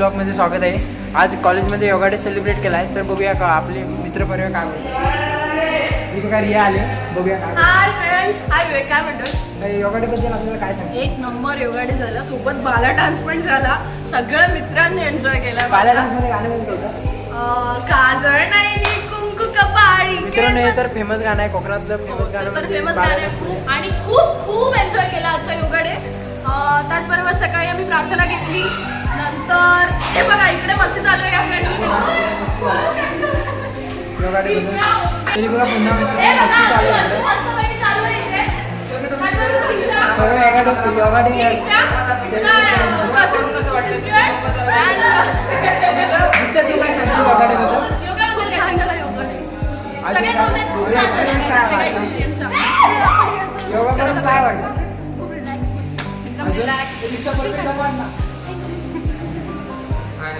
ब्लॉगमध्ये स्वागत आहे. आज कॉलेजमध्ये योगा डे सेलिब्रेट केला आहे तर बघूया का आपले मित्रपरिवार काय म्हणतात मी बघा रिया आले. बघूया हाय फ्रेंड्स हाय विवेक काय म्हणतोय तर योगा आपल्याला काय सांगते एक नंबर योगा डे झाला. सोबत बाला डान्स पण झाला. सगळ्या मित्रांनी एन्जॉय केला. पाल्या डान्समध्ये गाणं कोणतं होतं? अं, काजळ नाही नी कुंकू कपाळी मित्रांनो हे केस- तर फेमस गाणं आहे. कोकणातलं हो, फेमस ते गाणं तर म्हणजे फेमस गाणं. खूप आणि खूप खूप एन्जॉय केला आजचा योगा डे अं, त्याचबरोबर सकाळी आम्ही प्रार्थना घेतली. नंतर हे बघा इकडे मस्ती चालू आहे योगा तरी करून काय वाटलं.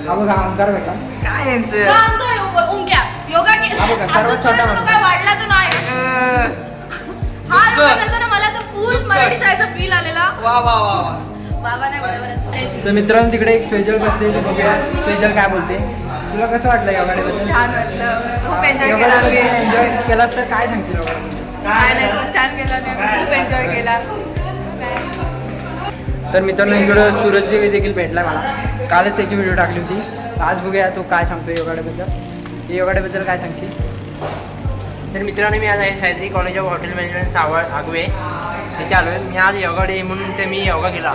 हा बघा अहंकार भेटा काय तो यांचं आमचा यो- उंक्या. योगा केला. हा बघा, सर्वात अजूनपर्यंत छोटा तो माणूस. काय वाढला तर नाही अं, हा दुःख. योगा करताना मला तर फुल मराठी शाळेचा फील आलेला वा वा वा वा बाबा नाही बरोबर आहे. तर मित्रांनो तिकडे एक स्वेजल बसले ते बघूया स्वेजल काय बोलते तुला कसं वाटलं योगा डे बद्दल छान वाटलं खूप एन्जॉय केला आम्ही एन्जॉय केलास तर काय सांगशील? काय नाही खूप छान केला. खूप एन्जॉय केला तर मित्रांनो इकडं सूरज देखील भेटला मला कालच त्याची व्हिडिओ टाकली होती. आज बघूया तो काय सांगतो योगाड्याबद्दल योगाड्याबद्दल योगा काय सांगशील? तर मित्रांनो मी आज आहे Sahyadri college of hotel management सावळ आगवे. तिथे आलो आहे मी आज योगा डे म्हणून ते मी योगा केला.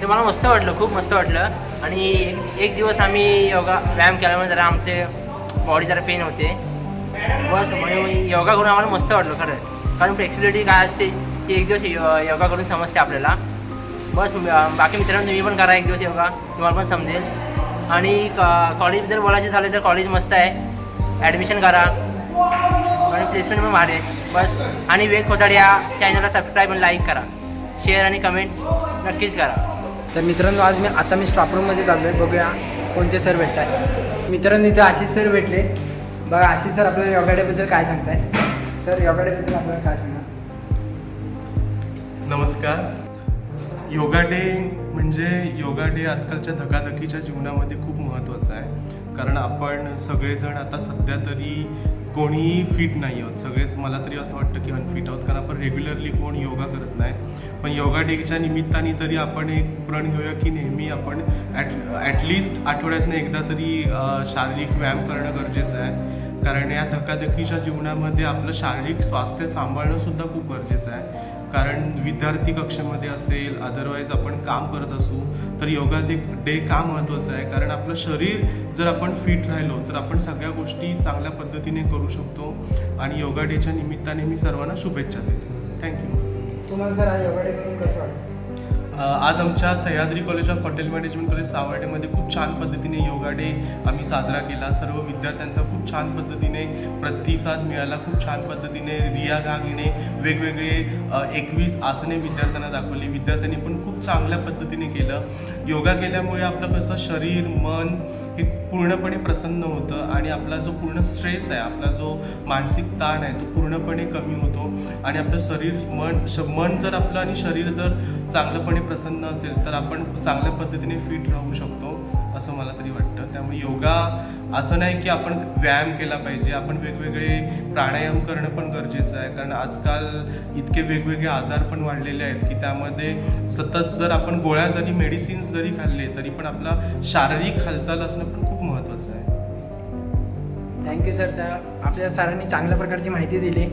ते मला मस्त वाटलं खूप मस्त वाटलं. आणि एक एक दिवस आम्ही योगा व्यायाम केल्यामुळे जरा आमचे बॉडी जरा पेन होते. बस म्हणून मी योगा करून आम्हाला मस्त वाटलं खरं. कारण फ्लेक्सिबिलिटी काय असते ती एक दिवस योगा करून समजते आपल्याला. बस बाकी मित्रांनो तुम्ही पण करा एक दिवस योगा. तुम्हाला पण समजेल. आणि क- कॉलेजबद्दल बोलायचं झालं तर कॉलेज मस्त आहे. ॲडमिशन करा. आणि प्लेसमेंट पण भारी आहे. बस. आणि वेग खोताड या चॅनलला सबस्क्राईब आणि लाईक करा. शेअर आणि कमेंट नक्कीच करा. तर मित्रांनो आज मी आता मी स्टाफ रूममध्ये चाललो आहे बघूया कोणते सर भेटत आहे मित्रांनो इथं आशिष सर भेटले. बघा आशिष सर आपल्याला योगा डेबद्दल काय सांगताय सर योगा डेबद्दल आपल्याला काय सांगा नमस्कार. योगा डे म्हणजे योगा डे आजकालच्या धकाधकीच्या जीवनामध्ये खूप महत्त्वाचा आहे. कारण आपण सगळेजण आता सध्या तरी कोणीही फिट नाही आहोत. सगळेच मला तरी असं वाटतं की अनफिट आहोत. कारण आपण रेग्युलरली कोण योगा करत नाही. पण योगा डेच्या निमित्ताने तरी आपण एक प्रण घेऊया की नेहमी आपण ॲट ॲटलिस्ट आठवड्यातनं एकदा तरी शारीरिक व्यायाम करणं गरजेचं आहे. कारण या धकाधकीच्या जीवनामध्ये आपलं शारीरिक स्वास्थ्य सांभाळणं सुद्धा खूप गरजेचं आहे. कारण विद्यार्थी कक्षेमध्ये असेल अदरवाईज आपण काम करत असू तर योगा डे डे का महत्त्वाचं आहे? कारण आपलं शरीर जर आपण फिट राहिलो तर आपण सगळ्या गोष्टी चांगल्या पद्धतीने करू शकतो आणि योगा डेच्या निमित्ताने मी सर्वांना शुभेच्छा देतो. थँक्यू तुम्हाला सर योगा डे करून कसं वाटतं? आज आमच्या Sahyadri college of hotel management college सावर्डेमध्ये खूप छान पद्धतीने योगा डे आम्ही साजरा केला. सर्व विद्यार्थ्यांचा खूप छान पद्धतीने प्रतिसाद मिळाला. खूप छान पद्धतीने रिया घागीने वेगवेगळे एकवीस आसने विद्यार्थ्यांना दाखवली. विद्यार्थ्यांनी पण खूप चांगल्या पद्धतीने केलं. योगा केल्यामुळे आपलं कसं शरीर मन हे पूर्णपणे प्रसन्न होतं आणि आपला जो पूर्ण स्ट्रेस आहे आपला जो मानसिक ताण आहे तो पूर्णपणे कमी होतो. आणि आपलं शरीर मन श मन जर आपलं आणि शरीर जर चांगलंपणे प्रसन्न असेल तर आपण चांगल्या पद्धतीने फिट राहू शकतो असं मला तरी वाटतं. त्यामुळे योगा असं नाही की आपण व्यायाम केला पाहिजे. आपण वेगवेगळे प्राणायाम करणं पण गरजेचं आहे. कारण आजकाल इतके वेगवेगळे आजार पण वाढलेले आहेत की त्यामध्ये सतत जर आपण गोळ्या जरी मेडिसिन्स जरी खाल्ले तरी पण आपला शारीरिक हालचाल असणं पण खूप महत्त्वाचं आहे. थँक्यू सर त्या आपल्या सरांनी चांगल्या प्रकारची माहिती दिली.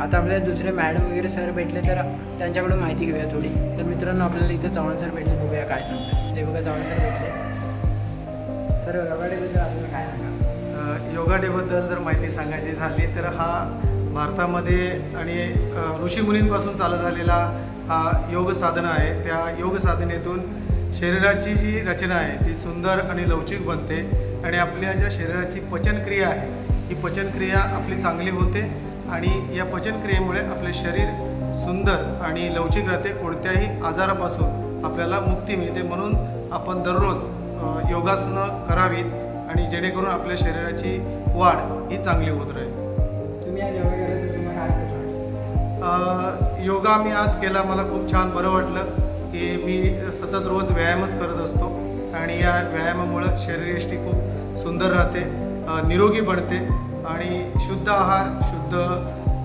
आता आपल्याला दुसरे मॅडम वगैरे सर भेटले तर त्यांच्याकडून माहिती घेऊया थोडी. तर मित्रांनो आपल्याला इथं चव्हाण सर भेटले बघूया काय सांगतात. ते बघा चव्हाण सर भेटले. सर योगा डेबद्दल आपल्याला काय सांगा? योगा डेबद्दल जर माहिती सांगायची झाली तर हा भारतामध्ये आणि अ, ऋषीमुनींपासून चालू झालेला हा योग साधना आहे. त्या योग साधनेतून शरीराची जी रचना आहे ती सुंदर आणि लवचिक बनते आणि आपल्या ज्या शरीराची पचनक्रिया आहे ही पचनक्रिया आपली चांगली होते. आणि या पचनक्रियेमुळे आपले शरीर सुंदर आणि लवचिक राहते. कोणत्याही आजारापासून आपल्याला मुक्ती मिळते म्हणून आपण दररोज योगासनं करावीत आणि जेणेकरून आपल्या शरीराची वाढ ही चांगली होत राहील. तुम्ही आज योगा केला तर तुम्हाला आज कसं वाटलं? अ, योगा मी आज केला मला खूप छान बरं वाटलं की मी सतत रोज व्यायामच करत असतो आणि या व्यायामामुळं शरीरयष्टी खूप सुंदर राहते निरोगी बनते आणि शुद्ध आहार शुद्ध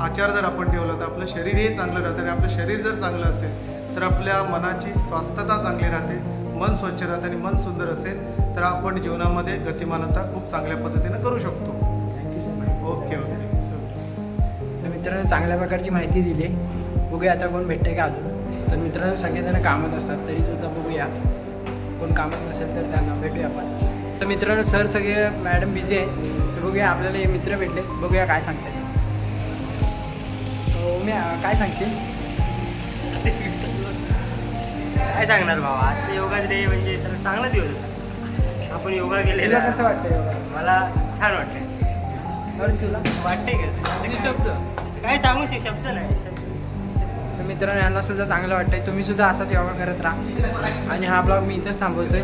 आचार जर आपण ठेवला तर आपलं शरीरही चांगलं राहतं. आणि आपलं शरीर जर चांगलं असेल तर आपल्या मनाची स्वास्थ्यता चांगली राहते मन स्वच्छ राहतं आणि मन सुंदर असेल तर आपण जीवनामध्ये गतिमानता खूप चांगल्या पद्धतीनं करू शकतो. Thank you so much okay okay. तर मित्रांनो चांगल्या प्रकारची माहिती दिली. बघूया आता कोण भेटते का अजून? तर मित्रांनो सगळेजण कामात असतात तरी सुद्धा बघूया. कोण कामात नसेल तर त्यांना भेटूया आपण. तर मित्रांनो सर सगळे मॅडम बिझी तर बघूया आपल्याला हे मित्र भेटले. बघूया काय सांगतात मी काय सांगशील? काय सांगणार भावा? आजचा योगा डे म्हणजे चांगला दिवस. होता आपण योगा केलेला. कसं वाटतं योगा? मला छान वाटतंय. तुला? का? शब्द? काय सांगू शक शब्द नाही शब्द. मित्रांनो यांना सुद्धा चांगलं वाटतंय. तुम्ही सुद्धा असाच योगा करत राहा. आणि हा ब्लॉग मी इथंच थांबवतोय.